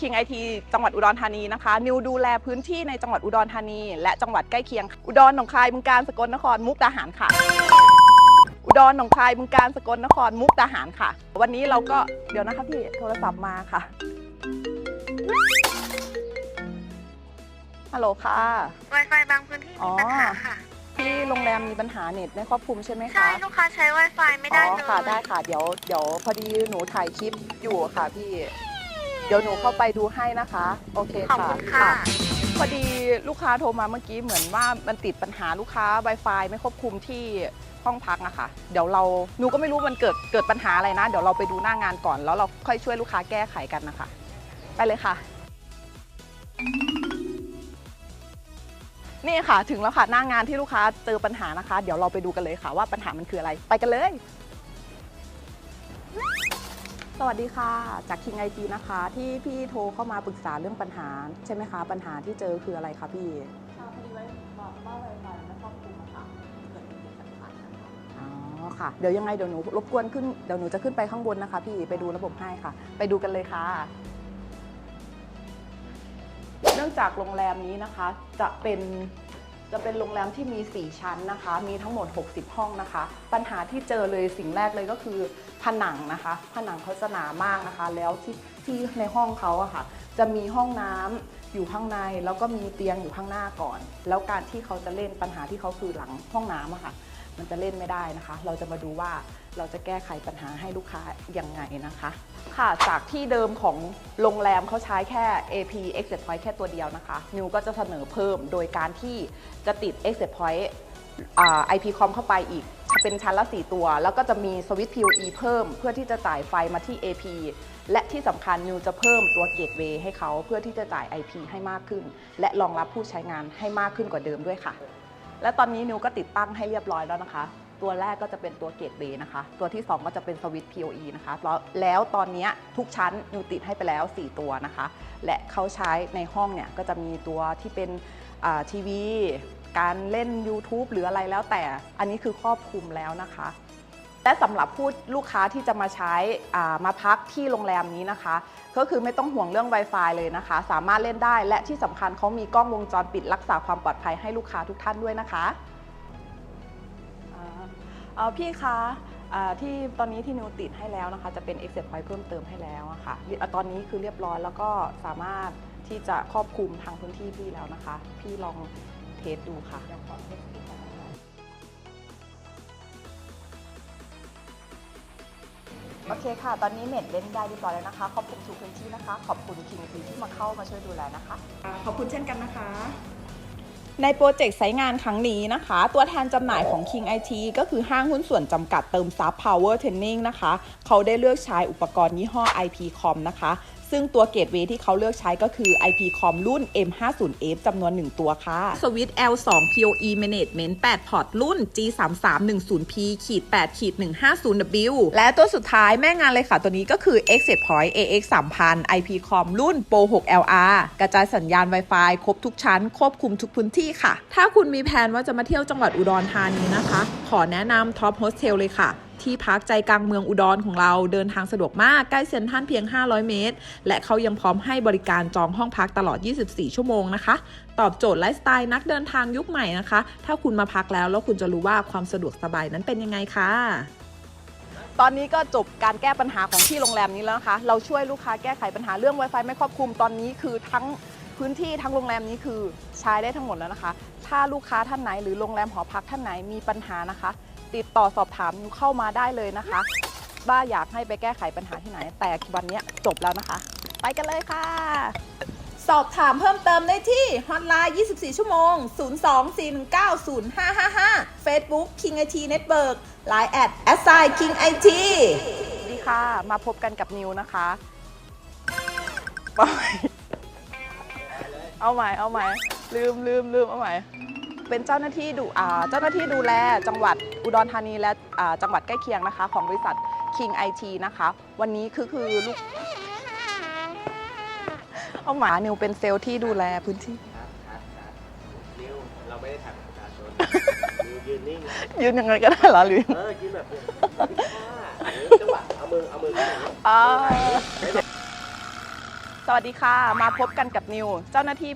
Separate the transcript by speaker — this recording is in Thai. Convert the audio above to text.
Speaker 1: คิงไอทีจังหวัดอุดรธานีนะคะ นิวดูแลพื้นที่ในจังหวัดอุดรธานี และจังหวัดใกล้เคียง อุดรหนองคายบึงกาฬสกลนครมุกดาหารค่ะ อุดรหนองคายบึงกาฬสกลนครมุกดาหารค่ะ วันนี้เราก็เดี๋ยวนะคะพี่โทรศัพท์มาค่ะฮัลโหลค่ะ
Speaker 2: Wi-Fi บางพื้นที่มีปัญหาค่ะ
Speaker 1: ที่โรงแรมมีปัญหาเน็ตไม่ครอบคลุมใช่ไหม
Speaker 2: ใช่
Speaker 1: คะ
Speaker 2: ลูกค้าใช้ Wi-Fi ไม่ได้
Speaker 1: อ๋
Speaker 2: เล
Speaker 1: อยค่ะได้ค่ะเดี๋ยวเดี๋ยวพอดีหนูถ่ายคลิปอยู่ค่ะพี่ เดี๋ยวหนูเข้าไปดูให้นะคะ โอเค
Speaker 2: ขอบ
Speaker 1: ค่ะ
Speaker 2: คุณค่ะ
Speaker 1: พอดีลูกค้าโทรมาเมื่อกี้เหมือนว่ามันติดปัญหาลูกค้า Wi-Fi ไม่ควบคุมที่ห้องพักนะคะเดี๋ยวเราหนูก็ไม่รู้มันเกิดเกิดปัญหาอะไรนะ เดี๋ยวเราไปดูหน้างานก่อนแล้วเราค่อยช่วยลูกค้าแก้ไขกันนะคะ ไปเลยค่ะ นี่ค่ะถึงแล้วค่ะหน้างานที่ลูกค้าเจอปัญหานะคะ เดี๋ยวเราไปดูกันเลยค่ะว่าปัญหามันคืออะไร ไปกันเลย สวัสดีค่ะ จาก King IT นะคะ ที่พี่โทรเข้ามาปรึกษาเรื่องปัญหา ใช่ไหมคะ ปัญหาที่เจอคืออะไรคะพี่ค่ะพอดีไว้บอกว่าไวไฟไม่ครอบคลุมค่ะเกิดติดขัดอ๋อค่ะ เดี๋ยวยังไงเดี๋ยวหนูรบกวนขึ้นเดี๋ยวหนูจะขึ้นไปข้างบนนะคะ พี่ไปดูระบบให้ค่ะ ไปดูกันเลยค่ะเนื่องจากโรงแรมนี้นะคะจะเป็น จะเป็นโรงแรมที่มี 4 ชั้นนะคะ มีทั้งหมด 60 ห้องนะคะ ปัญหาที่เจอเลยสิ่งแรกเลยก็คือผนังนะคะ ผนังเขาจะหนามากนะคะ แล้วที่ที่ในห้องเขาอะค่ะ จะมีห้องน้ำอยู่ข้างใน แล้วก็มีเตียงอยู่ข้างหน้าก่อน แล้วการที่เขาจะเล่นปัญหาที่เขาคือหลังห้องน้ำอะค่ะ มันจะเล่นไม่ได้นะคะ เราจะมาดูว่าเราจะแก้ไขปัญหาให้ลูกค้ายังไงนะคะ ค่ะจากที่เดิมของโรงแรมเขาใช้แค่ AP Exit Point แค่ตัวเดียวนะคะ นิวก็จะเสนอเพิ่มโดยการที่จะติด Exit Point IP com เข้าไปอีกเป็นชั้นละ 4 ตัว แล้วก็จะมีสวิตช์ PoE เพิ่ม เพื่อที่จะจ่ายไฟมาที่ AP และที่สำคัญนิวจะเพิ่มตัวเกตเวย์ให้เขาเพื่อที่จะจ่าย IP ให้มากขึ้น และรองรับผู้ใช้งานให้มากขึ้นกว่าเดิมด้วยค่ะ และตอนนี้นิวก็ติดตั้งให้เรียบร้อยแล้วนะคะ ตัวแรกก็จะเป็นตัวเกตเวย์นะคะ ตัวที่ 2 ก็จะเป็นสวิตช์ PoE นะคะ แล้วแล้วตอนนี้ทุกชั้นนิวติดให้ไปแล้ว 4 ตัวนะคะ และเขาใช้ในห้องเนี่ยก็จะมีตัวที่เป็นทีวี การเล่น YouTube หรืออะไรแล้วแต่ อันนี้คือครอบคลุมแล้วนะคะ และสำหรับผู้ลูกค้าที่จะมาใช้ามาพักที่โรงแรมนี้นะคะ ก็คือไม่ต้องห่วงเรื่อง Wi-Fi เลยนะคะ สามารถเล่นได้และที่สำคัญเขามีกล้องวงจรปิดรักษาความปลอดภัยให้ลูกค้าทุกท่านด้วยนะคะอ่าเอ่อพี่คะที่ตอนนี้ที่นิวติดให้แล้วนะคะ จะเป็น Exit Point เพิ่มเติมให้แล้วอะค่ะอะตอนนี้คือเรียบร้อยแล้วก็สามารถที่จะครอบคลุมทางพื้นที่พี่แล้วนะคะ พี่ลองเทสดูค่ะ โอเคค่ะ ตอนนี้เน็ตเล่นได้เรียบร้อยแล้วนะคะ ขอบคุณทุกพื้นที่นะคะ ขอบคุณคิงทีที่มาเข้ามาช่วยดูแลนะคะ ขอบคุณเช่นกันนะคะ ในโปรเจกต์ไซต์งานครั้งนี้นะคะ ตัวแทนจำหน่ายของ King IT ก็คือห้างหุ้นส่วนจำกัดเติมซับ Power Training นะคะ เขาได้เลือกใช้อุปกรณ์ยี่ห้อ IP Com นะคะซึ่งตัวเกตเวย์ที่เขาเลือกใช้ก็คือ IP Com รุ่น M50F จำนวน 1 ตัวค่ะ สวิตช์ L2 PoE Management 8 พอร์ตรุ่น G3310P ขีด8ขีด 150W และตัวสุดท้ายแม่งานเลยค่ะ ตัวนี้ก็คือ Exit Point AX 3000 IP Com รุ่น Pro 6 LR กระจายสัญญาณ Wi-Fi ครบทุกชั้น ควบคุมทุกพื้นที่ค่ะ ถ้าคุณมีแผนว่าจะมาเที่ยวจังหวัดอุดรธานีนะคะขอแนะนำ Top Hostel เลยค่ะ ที่พักใจกลางเมืองอุดรของเราเดินทางสะดวกมากใกล้เซ็นทรัลเพียง 500 เมตร และเขายังพร้อมให้บริการจองห้องพักตลอด 24 ชั่วโมงนะคะ ตอบโจทย์ไลฟ์สไตล์นักเดินทางยุคใหม่นะคะ ถ้าคุณมาพักแล้ว แล้วคุณจะรู้ว่าความสะดวกสบายนั้นเป็นยังไงค่ะตอนนี้ก็จบการแก้ปัญหาของที่โรงแรมนี้แล้วนะคะ เราช่วยลูกค้าแก้ไขปัญหาเรื่อง Wi-Fi ไม่ครอบคลุม ตอนนี้คือทั้ง พื้นที่ทั้งโรงแรมนี้คือใช้ได้ทั้งหมดแล้วนะคะ ถ้าลูกค้าท่านไหนหรือโรงแรมหอพักท่านไหนมีปัญหานะคะ ติดต่อสอบถามนิวเข้ามาได้เลยนะคะว่าอยากให้ไปแก้ไขปัญหาที่ไหน แต่วันนี้จบแล้วนะคะ ไปกันเลยค่ะ สอบถามเพิ่มเติมได้ที่ฮอตไลน์ 24 ชั่วโมง 024190555 Facebook King IT Network Line at a s s i King IT สวัสดีค่ะ มาพบกันกับนิวนะคะเอาใหม่ เอาใหม่เอาใหม่ลืมลืมลืมเอาใหม่เป็นเจ้าหน้าที่ดูอ่าเจ้าหน้าที่ดูแลจังหวัดอุดรธานีและอ่าจังหวัดใกล้เคียงนะคะ ของบริษัท King IT นะคะ วันนี้คือคือลูกเอาหมานิวเป็นเซลล์ที่ดูแลพื้นที่
Speaker 3: นิวเราไม่ได้ถ่ายประชาชนยืนนิ่ง
Speaker 1: ยืนยังไงก็ได้เหรอหรือ
Speaker 3: เออยืนแบบนี้จังหวะเอามือเอามือขึ้นอางนี้
Speaker 1: อ่า สวัสดีค่ะ มาพบกันกับนิว เจ้าหน้าที่